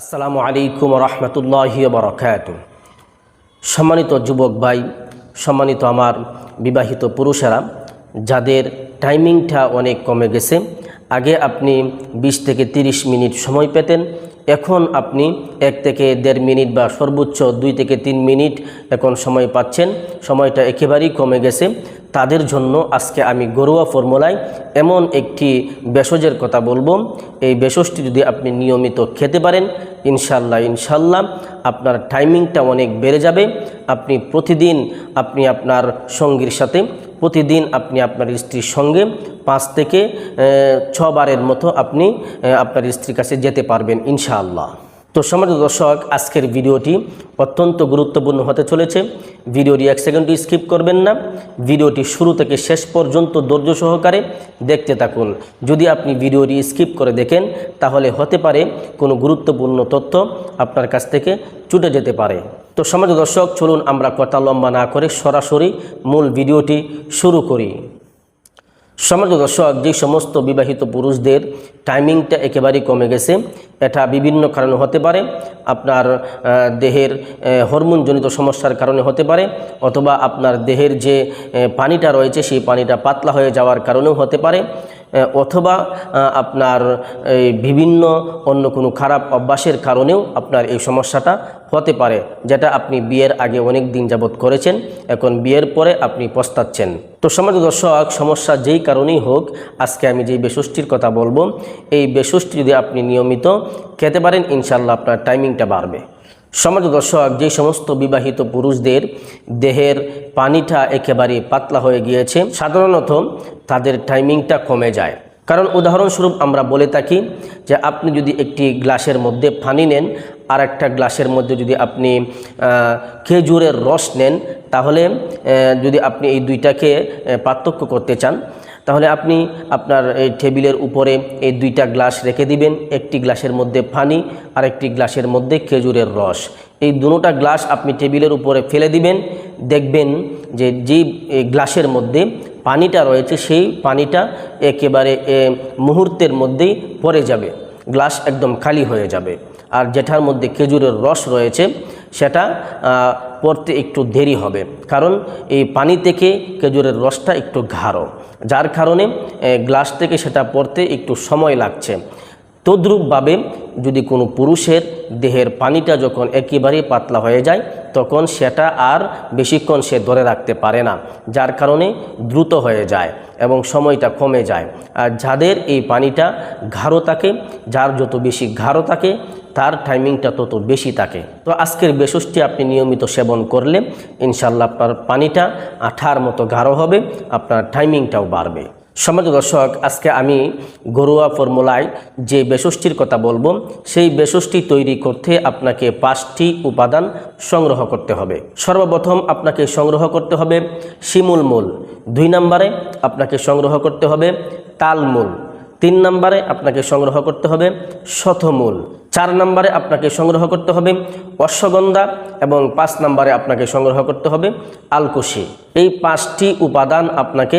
আসসালামু আলাইকুম রহমতুল্লাহ বরকাত সম্মানিত যুবক ভাই, সম্মানিত আমার বিবাহিত পুরুষেরা, যাদের টাইমিংটা অনেক কমে গেছে, আগে আপনি 20 থেকে 30 মিনিট সময় পেতেন, এখন আপনি এক থেকে দেড় মিনিট বা সর্বোচ্চ দুই থেকে তিন মিনিট এখন সময় পাচ্ছেন, সময়টা একেবারেই কমে গেছে। তাদের জন্য আজকে আমি ঘরোয়া ফর্মুলায় এমন একটি ভেষজের কথা বলব। এই ভেষজটি যদি আপনি নিয়মিত খেতে পারেন ইনশাল্লাহ ইনশাল্লাহ আপনার টাইমিংটা অনেক বেড়ে যাবে। আপনি প্রতিদিন আপনি আপনার সঙ্গীর সাথে, প্রতিদিন আপনি আপনার স্ত্রীর সঙ্গে পাঁচ থেকে ছবারের মতো আপনি আপনার স্ত্রীর কাছে যেতে পারবেন, ইনশাআল্লাহ। তো সমাজ দর্শক, আজকের ভিডিওটি অত্যন্ত গুরুত্বপূর্ণ হতে চলেছে। ভিডিওটি এক সেকেন্ডটি স্কিপ করবেন না। ভিডিওটি শুরু থেকে শেষ পর্যন্ত ধৈর্য সহকারে দেখতে থাকুন। যদি আপনি ভিডিওটি স্কিপ করে দেখেন, তাহলে হতে পারে কোনো গুরুত্বপূর্ণ তথ্য আপনার কাছ থেকে ছুটে যেতে পারে। তো সমাজ দর্শক, চলুন আমরা কথা লম্বা না করে সরাসরি মূল ভিডিওটি শুরু করি। সমাজ দর্শক, যে সমস্ত বিবাহিত পুরুষদের টাইমিংটা একেবারেই কমে গেছে। এটা বিভিন্ন কারণে হতে পারে। আপনার দেহের হরমোনজনিত সমস্যার কারণে হতে পারে অথবা আপনার দেহের যে পানিটা রয়েছে, সেই পানিটা পাতলা হয়ে যাওয়ার কারণেও হতে পারে। অথবা আপনার এই বিভিন্ন অন্য কোনো খারাপ অভ্যাসের কারণেও আপনার এই সমস্যাটা হতে পারে, যেটা আপনি বিয়ের আগে অনেক দিন যাবৎ করেছেন, এখন বিয়ের পরে আপনি পস্তাচ্ছেন। তো সমাজ দর্শক, সমস্যা যেই কারণেই হোক, আজকে আমি যেই বেষষ্টির কথা বলব, এই বেষষ্টি যদি আপনি নিয়মিত খেতে পারেন ইনশাল্লাহ আপনার টাইমিংটা বাড়বে। সমাজ দর্শক, যে সমস্ত বিবাহিত পুরুষদের দেহের পানিটা একেবারে পাতলা হয়ে গিয়েছে, সাধারণত তাদের টাইমিংটা কমে যায়। কারণ উদাহরণস্বরূপ আমরা বলে থাকি যে আপনি যদি একটি গ্লাসের মধ্যে পানি নেন আর একটা গ্লাসের মধ্যে যদি আপনি খেজুরের রস নেন, তাহলে যদি আপনি এই দুইটাকে পার্থক্য করতে চান তাহলে আপনি আপনার এই টেবিলের উপরে এই দুইটা গ্লাস রেখে দিবেন, একটি গ্লাসের মধ্যে পানি আর একটি গ্লাসের মধ্যে খেজুরের রস। এই দুটোটা গ্লাস আপনি টেবিলের উপরে ফেলে দিবেন, দেখবেন যে এই গ্লাসের মধ্যে পানিটা রয়েছে, সেই পানিটা একেবারে মুহূর্তের মধ্যেই পড়ে যাবে, গ্লাস একদম খালি হয়ে যাবে। আর যেটার মধ্যে খেজুরের রস রয়েছে, সেটা পড়তে একটু দেরি হবে। কারণ এই পানি থেকে খেজুরের রসটা একটু গাঢ়। যার কারণে গ্লাস থেকে সেটা পড়তে একটু সময় লাগছে। তদ্রূপভাবে যদি কোনো পুরুষের দেহের পানিটা যখন একেবারেই পাতলা হয়ে যায়, তখন সেটা আর বেশিক্ষণ সে ধরে রাখতে পারে না, যার কারণে দ্রুত হয়ে যায় এবং সময়টা কমে যায়। আর যাদের এই পানিটা গাঢ় থাকে, যার যত বেশি গাঢ় থাকে তার টাইমিংটা তত বেশি থাকে। তো আজকের বেশসটি আপনি নিয়মিত সেবন করলে ইনশাল্লাহ আপনার পানিটা আঠার মতো গাঢ় হবে, আপনার টাইমিংটাও বাড়বে। সমাজ দর্শক, আজকে আমি ঘরোয়া ফর্মুলায় যে বেষষ্টির কথা বলব, সেই বেষষ্টি তৈরি করতে আপনাকে পাঁচটি উপাদান সংগ্রহ করতে হবে। সর্বপ্রথম আপনাকে সংগ্রহ করতে হবে শিমুল মূল। দুই নম্বরে আপনাকে সংগ্রহ করতে হবে তালমূল তিন নম্বরে আপনাকে সংগ্রহ করতে হবে শতমূল চার নম্বরে আপনাকে সংগ্রহ করতে হবে অশ্বগন্ধা এবং পাঁচ নম্বরে আপনাকে সংগ্রহ করতে হবে আলকুশি। এই পাঁচটি উপাদান আপনাকে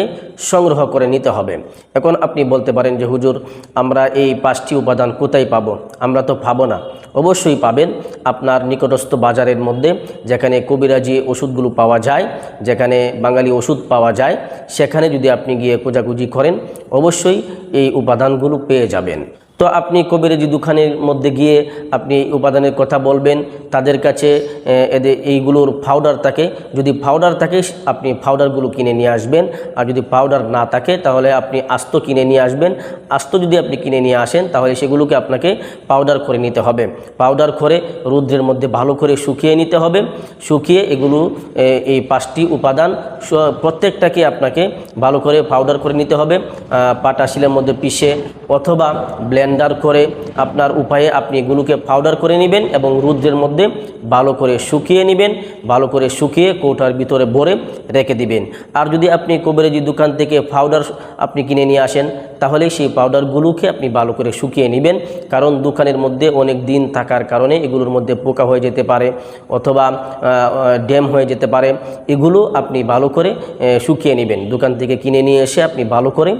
সংগ্রহ করে নিতে হবে। এখন আপনি বলতে পারেন যে, হুজুর, আমরা এই পাঁচটি উপাদান কোথায় পাবো? আমরা তো পাবো না। অবশ্যই পাবেন আপনার নিকটস্থ বাজারের মধ্যে, যেখানে কবিরাজি ওষুধগুলো পাওয়া যায়, যেখানে বাঙালি ওষুধ পাওয়া যায়। সেখানে যদি আপনি গিয়ে খোঁজাখুঁজি করেন, অবশ্যই এই উপাদানগুলো পেয়ে যাবেন। তো আপনি কবিরাজি দোকানের মধ্যে গিয়ে আপনি উপাদানের কথা বলবেন, তাদের কাছে এদের এইগুলোর পাউডার থাকে। যদি পাউডার থাকে আপনি পাউডারগুলো কিনে নিয়ে আসবেন। আর যদি পাউডার না থাকে, তাহলে আপনি আস্ত কিনে নিয়ে আসবেন। আস্ত যদি আপনি কিনে নিয়ে আসেন, তাহলে সেগুলোকে আপনাকে পাউডার করে নিতে হবে। পাউডার করে রৌদ্রের মধ্যে ভালো করে শুকিয়ে নিতে হবে। শুকিয়ে এগুলো এই পাঁচটি উপাদান প্রত্যেকটাকে আপনাকে ভালো করে পাউডার করে নিতে হবে। পাটা শিলের মধ্যে পিষে অথবা ব্লেন্ডার করে আপনার উপায়ে আপনি এগুলোকে পাউডার করে নেবেন এবং রুদ্রের মধ্যে ভালো করে শুকিয়ে নেবেন। ভালো করে শুকিয়ে কৌটার ভিতরে ভরে রেখে দিবেন। আর যদি আপনি কবিরাজি দোকান থেকে পাউডার আপনি কিনে নিয়ে আসেন তাহলে সেই পাউডারগুলোকে আপনি ভালো করে শুকিয়ে নেবেন। কারণ দোকানের মধ্যে অনেক দিন থাকার কারণে এগুলোর মধ্যে পোকা হয়ে যেতে পারে অথবা ড্যাম হয়ে যেতে পারে। এগুলো আপনি ভালো করে শুকিয়ে নেবেন। দোকান থেকে কিনে নিয়ে এসে আপনি ভালো করে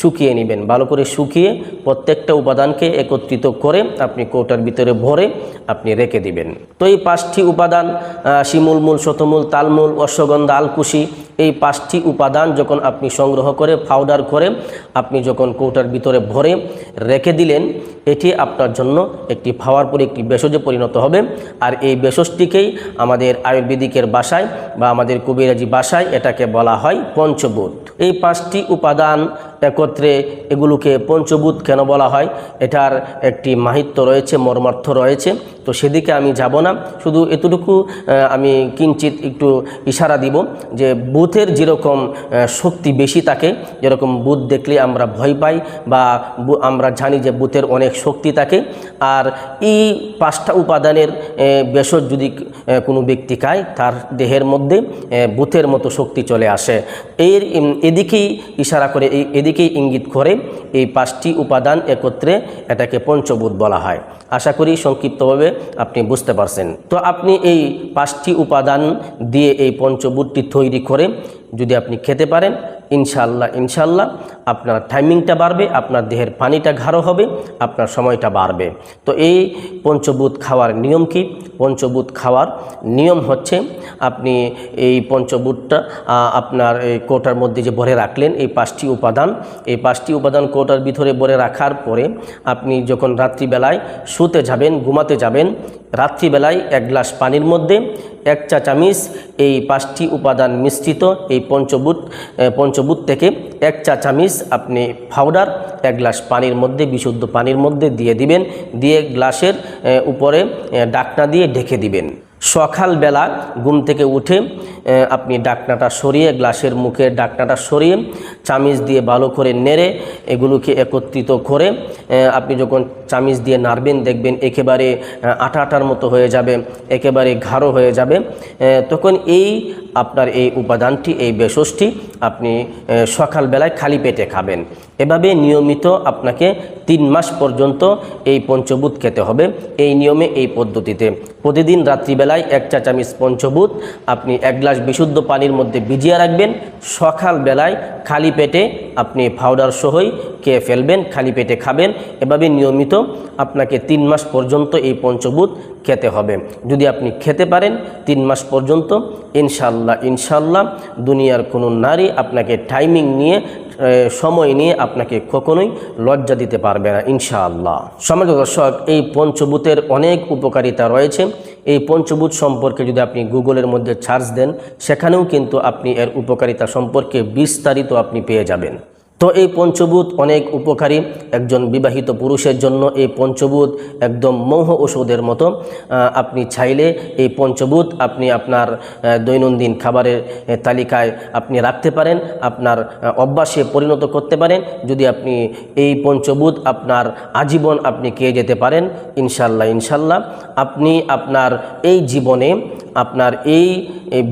শুকিয়ে নেবেন। ভালো করে শুকিয়ে প্রত্যেকটা উপাদানকে একত্রিত করে আপনি কৌটার ভিতরে ভরে আপনি রেখে দিবেন। তো এই পাঁচটি উপাদান শিমুলমূল, শতমূল, তালমূল, অশ্বগন্ধা, আলকুশি এই পাঁচটি উপাদান যখন আপনি সংগ্রহ করে পাউডার করে, আপনি যখন কৌটার ভিতরে ভরে রেখে দিলেন, এটি আপনার জন্য একটি ফাওয়ার পরে একটি ভেষজে পরিণত হবে। আর এই ভেষজটিকেই আমাদের আয়ুর্বেদিকের বাসায় বা আমাদের কবিরাজি বাসায় এটাকে বলা হয় পঞ্চভূত। এই পাঁচটি উপাদান একত্রে এগুলোকে পঞ্চভূত কেন বলা হয়? এটার একটি মাহিত্য রয়েছে, মর্মার্থ রয়েছে। তো সেদিকে আমি যাব না। শুধু এতটুকু আমি কিঞ্চিত একটু ইশারা দিব যে বুথের যেরকম শক্তি বেশি থাকে, যেরকম বুথ দেখলে আমরা ভয় পাই বা আমরা জানি যে বুথের অনেক শক্তি থাকে। আর এই পাঁচটা উপাদানের ভেষজ যদি কোনো ব্যক্তি খায়, তার দেহের মধ্যে বুথের মতো শক্তি চলে আসে। এর এদিকেই ইশারা করে এদিকেই ইঙ্গিত করে এই পাঁচটি উপাদান একত্রে এটাকে পঞ্চভূত বলা হয়। আশা করি সংক্ষিপ্তভাবে আপনি বুঝতে পারছেন। তো আপনি এই পাঁচটি উপাদান দিয়ে এই পঞ্চভূতটি তৈরি করে যদি আপনি খেতে পারেন ইনশাল্লাহ ইনশাল্লাহ আপনার টাইমিংটা বাড়বে আপনার দেহের পানিটা ঘাড়ো হবে আপনার সময়টা বাড়বে। তো এই পঞ্চভূত খাওয়ার নিয়ম কি? পঞ্চভূত খাওয়ার নিয়ম হচ্ছে আপনি এই পঞ্চভূতটা আপনার এই কোটার মধ্যে যে ভরে রাখলেন এই পাঁচটি উপাদান এই পাঁচটি উপাদান কোটার ভিতরে ভরে রাখার পরে আপনি যখন রাত্রিবেলায় শুতে যাবেন ঘুমাতে যাবেন রাত্রিবেলায় এক গ্লাস পানির মধ্যে এক চা চামিচ এই পাঁচটি উপাদান মিশ্রিত এই পঞ্চভূত আহ, পঞ্চভূত থেকে এক চা চামিচ আপনি পাউডার এক গ্লাস পানির মধ্যে, বিশুদ্ধ পানির মধ্যে দিয়ে দিবেন। দিয়ে গ্লাসের উপরে ডাকনা দিয়ে ঢেকে দিবেন। সকালবেলা ঘুম থেকে উঠে আপনি ডাকনাটা সরিয়ে, গ্লাসের মুখে ডাকনাটা সরিয়ে, চামিচ দিয়ে ভালো করে নেড়ে, এগুলোকে একত্রিত করে আপনি যখন চামিচ দিয়ে নাড়বেন, দেখবেন একেবারে আটা আটার মতো হয়ে যাবে, একেবারে ঘাড়ো হয়ে যাবে তখন এই আপনার এই উপাদানটি, এই ভেষজটি আপনি সকালবেলায় খালি পেটে খাবেন। এভাবে নিয়মিত আপনাকে তিন মাস পর্যন্ত এই পঞ্চভূত খেতে হবে, এই নিয়মে, এই পদ্ধতিতে। প্রতিদিন রাত্রিবেলায় এক চা চামিচ পঞ্চভূত আপনি এক গ্লাস বিশুদ্ধ পানির মধ্যে ভিজিয়ে রাখবেন। সকালবেলায় খালি পেটে আপনি পাউডার সহই খেয়ে ফেলবেন, খালি পেটে খাবেন। এভাবে নিয়মিত আপনাকে তিন মাস পর্যন্ত এই পঞ্চভূত খেতে হবে। যদি আপনি খেতে পারেন তিন মাস পর্যন্ত ইনশাল্লাহ ইনশাল্লাহ দুনিয়ার কোনো নারী আপনাকে টাইমিং নিয়ে সময় নিয়ে আপনাকে কখনোই লজ্জা দিতে পারবে না, ইনশাআল্লাহ। সমাজ দর্শক, এই পঞ্চভূতের অনেক উপকারিতা রয়েছে। এই পঞ্চভূত সম্পর্কে যদি আপনি গুগলের মধ্যে সার্চ দেন, সেখানেও কিন্তু আপনি এর উপকারিতা সম্পর্কে বিস্তারিত আপনি পেয়ে যাবেন। তো এই পঞ্চভূত অনেক উপকারী একজন বিবাহিত পুরুষের জন্য এই পঞ্চভূত একদম মৌহ ওষুধের মতো। আপনি চাইলে এই পঞ্চভূত আপনি আপনার দৈনন্দিন খাবারের তালিকায় আপনি রাখতে পারেন, আপনার অভ্যাসে পরিণত করতে পারেন। যদি আপনি এই পঞ্চভূত আপনার আজীবন আপনি খেয়ে যেতে পারেন ইনশাল্লাহ ইনশাল্লাহ আপনি আপনার এই জীবনে, আপনার এই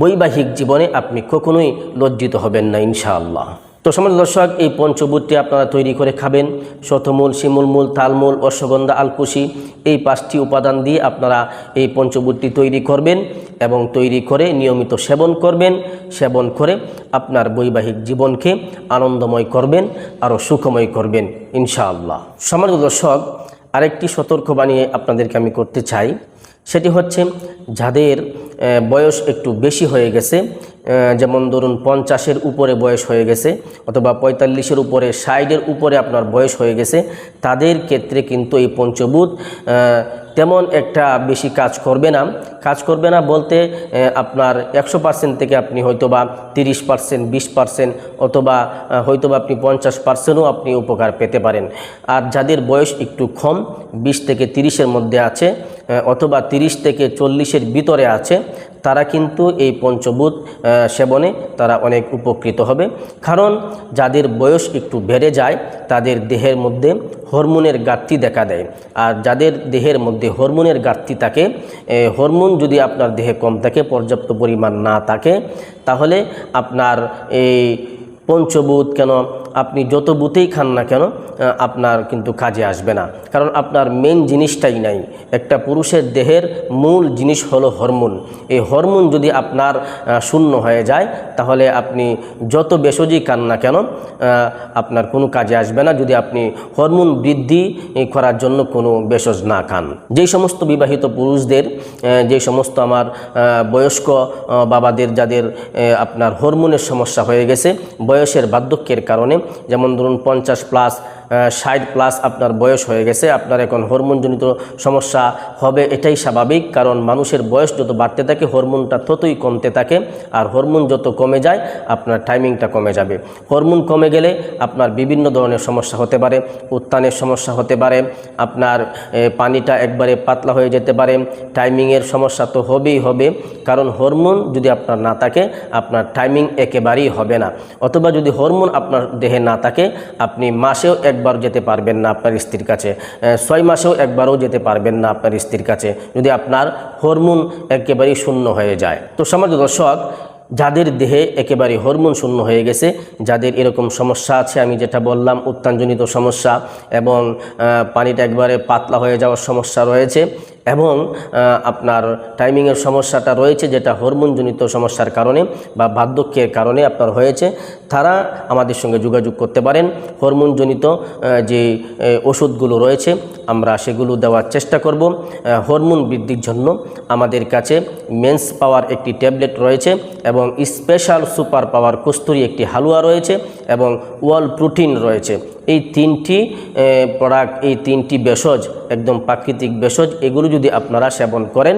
বৈবাহিক জীবনে আপনি কখনোই লজ্জিত হবেন না, ইনশাআল্লাহ। তো সমাজ দর্শক, এই পঞ্চভূতটি আপনারা তৈরি করে খাবেন। শতমূল, শিমুলমূল, তালমূল, অশ্বগন্ধা, আলকুশি, এই পাঁচটি উপাদান দিয়ে আপনারা এই পঞ্চভূতটি তৈরি করবেন এবং তৈরি করে নিয়মিত সেবন করবেন। সেবন করে আপনার বৈবাহিক জীবনকে আনন্দময় করবেন, আরও সুখময় করবেন, ইনশাআল্লাহ। সমাজ দর্শক, আরেকটি সতর্ক সতর্কবাণী আপনাদেরকে আমি করতে চাই। সেটি হচ্ছে, যাদের বয়স একটু বেশি হয়ে গেছে। যেমন ধরুন পঞ্চাশের উপরে বয়স হয়ে গেছে অথবা পঁয়তাল্লিশের উপরে ষাটের উপরে আপনার বয়স হয়ে গেছে, তাদের ক্ষেত্রে কিন্তু এই পঞ্চভূত তেমন একটা বেশি কাজ করবে না। কাজ করবে না বলতে আপনার একশো পার্সেন্ট থেকে আপনি হয়তোবা তিরিশ পার্সেন্ট বিশ পার্সেন্ট অথবা হয়তোবা আপনি পঞ্চাশ পার্সেন্টও আপনি উপকার পেতে পারেন। আর যাদের বয়স একটু কম, বিশ থেকে তিরিশের মধ্যে আছে অথবা তিরিশ থেকে চল্লিশের ভিতরে আছে, তারা কিন্তু এই পঞ্চভূত সেবনে তারা অনেক উপকৃত হবে। কারণ যাদের বয়স একটু বেড়ে যায়, তাদের দেহের মধ্যে হরমোনের ঘাটতি দেখা দেয়। আর যাদের দেহের মধ্যে হরমোনের ঘাটতি থাকে হরমোন যদি আপনার দেহে কম থাকে, পর্যাপ্ত পরিমাণ না থাকে, তাহলে আপনার এই পঞ্চভূত কেন, আপনি যত বুথেই খান না কেন আপনার কিন্তু কাজে আসবে না। কারণ আপনার মেন জিনিসটাই নাই। একটা পুরুষের দেহের মূল জিনিস হলো হরমোন এই হরমোন যদি আপনার শূন্য হয়ে যায়, তাহলে আপনি যত বেসজই কান না কেন আপনার কোনো কাজে আসবে না যদি আপনি হরমোন বৃদ্ধি করার জন্য কোনো ভেষজ না খান। যেই সমস্ত বিবাহিত পুরুষদের যে সমস্ত আমার বয়স্ক বাবাদের যাদের আপনার হরমোনের সমস্যা হয়ে গেছে, বয়সের বার্ধক্যের কারণে, যেমন ধরুন পঞ্চাশ প্লাস ষাট প্লাস আপনার বয়স হয়ে গেছে, আপনার এখন হরমোনজনিত সমস্যা হবে, এটাই স্বাভাবিক। কারণ মানুষের বয়স যত বাড়তে থাকে হরমোনটা ততই কমতে থাকে। আর হরমোন যত কমে যায়, আপনার টাইমিংটা কমে যাবে। হরমোন কমে গেলে আপনার বিভিন্ন ধরনের সমস্যা হতে পারে, উত্থানের সমস্যা হতে পারে, আপনার পানিটা একবারে পাতলা হয়ে যেতে পারে। টাইমিংয়ের সমস্যা তো হবেই হবে। কারণ হরমোন যদি আপনার না থাকে, আপনার টাইমিং একেবারেই হবে না। অথবা যদি হরমোন আপনার দেহে না থাকে, আপনি মাসেও একবার যেতে পারবেন না আপনার স্ত্রীর কাছে। ছয় মাসেও একবারও যেতে পারবেন না আপনার স্ত্রীর কাছে, যদি আপনার হরমোন একেবারেই শূন্য হয়ে যায়। তো সমাজ দর্শক, যাদের দেহে একেবারে হরমোন শূন্য হয়ে গেছে, যাদের এরকম সমস্যা আছে, আমি যেটা বললাম, উত্তানজনিত সমস্যা এবং পানিটা একবারে পাতলা হয়ে যাওয়ার সমস্যা রয়েছে এবং আপনার টাইমিংয়ের সমস্যাটা রয়েছে যেটা হরমোনজনিত সমস্যার কারণে বা বার্ধক্যের কারণে আপনার হয়েছে, তারা আমাদের সঙ্গে যোগাযোগ করতে পারেন। হরমোনজনিত যে ওষুধগুলো রয়েছে, আমরা সেগুলো দেওয়ার চেষ্টা করব। হরমোন বৃদ্ধির জন্য আমাদের কাছে মেন্স পাওয়ার একটি ট্যাবলেট রয়েছে এবং স্পেশাল সুপার পাওয়ার কস্তুরি একটি হালুয়া রয়েছে এবং ওয়াল প্রোটিন রয়েছে। এই তিনটি প্রোডাক্ট এই তিনটি ভেষজ, একদম প্রাকৃতিক ভেষজ, এগুলো যদি আপনারা সেবন করেন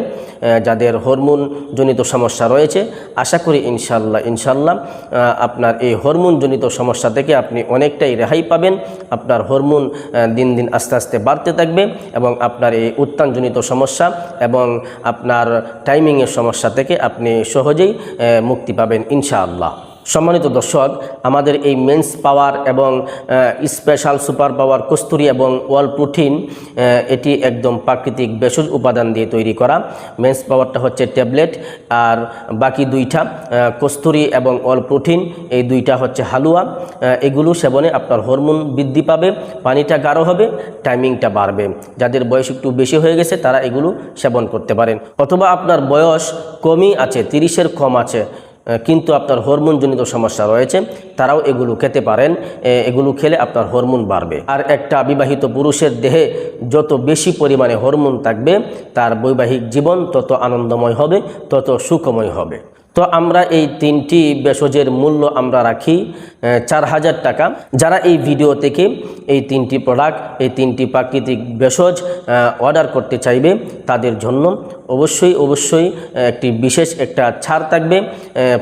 যাদের হরমোনজনিত সমস্যা রয়েছে, আশা করি ইনশাল্লাহ ইনশাল্লাহ আপনার এই হরমোনজনিত সমস্যা থেকে আপনি অনেকটাই রেহাই পাবেন, আপনার হরমোন দিন দিন আস্তে আস্তে বাড়তে থাকবে এবং আপনার এই উত্তানজনিত সমস্যা এবং আপনার টাইমিংয়ের সমস্যা থেকে আপনি সহজেই মুক্তি পাবেন ইনশাআল্লাহ। সম্মানিত দর্শক, আমাদের এই মেন্স পাওয়ার এবং স্পেশাল সুপার পাওয়ার কস্তুরি এবং ওয়াল প্রোটিন এটি একদম প্রাকৃতিক ভেষজ উপাদান দিয়ে তৈরি করা। মেন্স পাওয়ারটা হচ্ছে ট্যাবলেট, আর বাকি দুইটা কস্তুরি এবং ওয়াল প্রোটিন, এই দুইটা হচ্ছে হালুয়া। এগুলো সেবনে আপনার হরমোন বৃদ্ধি পাবে, পানিটা গাঢ় হবে, টাইমিংটা বাড়বে। যাদের বয়স একটু বেশি হয়ে গেছে, তারা এগুলো সেবন করতে পারেন। অথবা আপনার বয়স কমই আছে, তিরিশের কম আছে কিন্তু আপনার হরমোনজনিত সমস্যা রয়েছে, তারাও এগুলো খেতে পারেন এগুলো খেলে আপনার হরমোন বাড়বে। আর একটা বিবাহিত পুরুষের দেহে যত বেশি পরিমাণে হরমোন থাকবে, তার বৈবাহিক জীবন তত আনন্দময় হবে, তত সুখময় হবে। তো আমরা এই তিনটি ভেষজের মূল্য আমরা রাখি চার হাজার টাকা। যারা এই ভিডিও থেকে এই তিনটি প্রোডাক্ট এই তিনটি প্রাকৃতিক ভেষজ অর্ডার করতে চাইবে, তাদের জন্য অবশ্যই অবশ্যই একটি বিশেষ একটা ছাড় থাকবে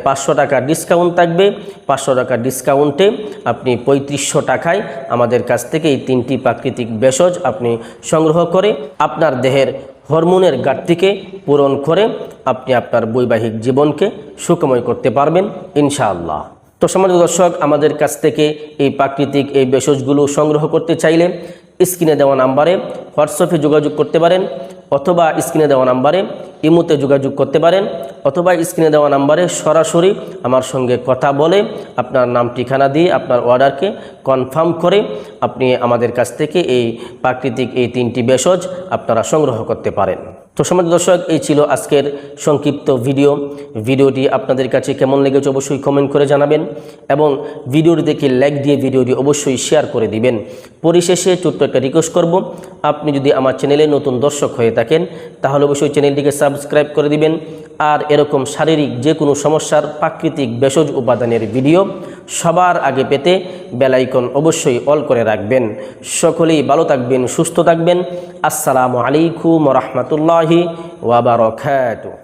পাঁচশো টাকা ডিসকাউন্ট থাকবে। পাঁচশো টাকা ডিসকাউন্টে আপনি পঁয়ত্রিশশো টাকায় আমাদের কাছ থেকে এই তিনটি প্রাকৃতিক ভেষজ আপনি সংগ্রহ করে আপনার দেহের হরমোনের ঘাটতিকে পূরণ করে আপনি আপনার বৈবাহিক জীবনকে সুখময় করতে পারবেন, ইনশাআল্লাহ। তো সমাজ দর্শক, আমাদের কাছ থেকে এই প্রাকৃতিক এই ভেষজগুলো সংগ্রহ করতে চাইলে স্ক্রিনে দেওয়া নাম্বারে হোয়াটসঅ্যাপে যোগাযোগ করতে পারেন। অথবা স্ক্রিনে দেওয়া নাম্বারে ইমুতে যোগাযোগ করতে পারেন, অথবা স্ক্রিনে দেওয়া নাম্বারে সরাসরি আমার সঙ্গে কথা বলে আপনার নাম, ঠিকানা দিয়ে আপনার অর্ডারকে কনফার্ম করে আপনি আমাদের কাছ থেকে এই প্রাকৃতিক এই তিনটি ভেষজ আপনারা সংগ্রহ করতে পারেন। তো সমাজ দর্শক, এই ছিল আজকের সংক্ষিপ্ত ভিডিও। ভিডিওটি আপনাদের কাছে কেমন লেগেছে অবশ্যই কমেন্ট করে জানাবেন এবং ভিডিওটি দেখে লাইক দিয়ে ভিডিওটি অবশ্যই শেয়ার করে দিবেন। পরিশেষে ছোট্ট একটা রিকোয়েস্ট করব, আপনি যদি আমার চ্যানেলে নতুন দর্শক হয়ে থাকেন, তাহলে অবশ্যই চ্যানেলটিকে সাবস্ক্রাইব করে দিবেন। আর এরকম শারীরিক যে কোনো সমস্যার প্রাকৃতিক ভেষজ উপাদানের ভিডিও সবার আগে পেতে বেলাইকন অবশ্যই অল করে রাখবেন। সকলেই ভালো থাকবেন, সুস্থ থাকবেন। আসসালামু আলাইকুম রহমতুল্লাহি ওয়াবারকাতুহ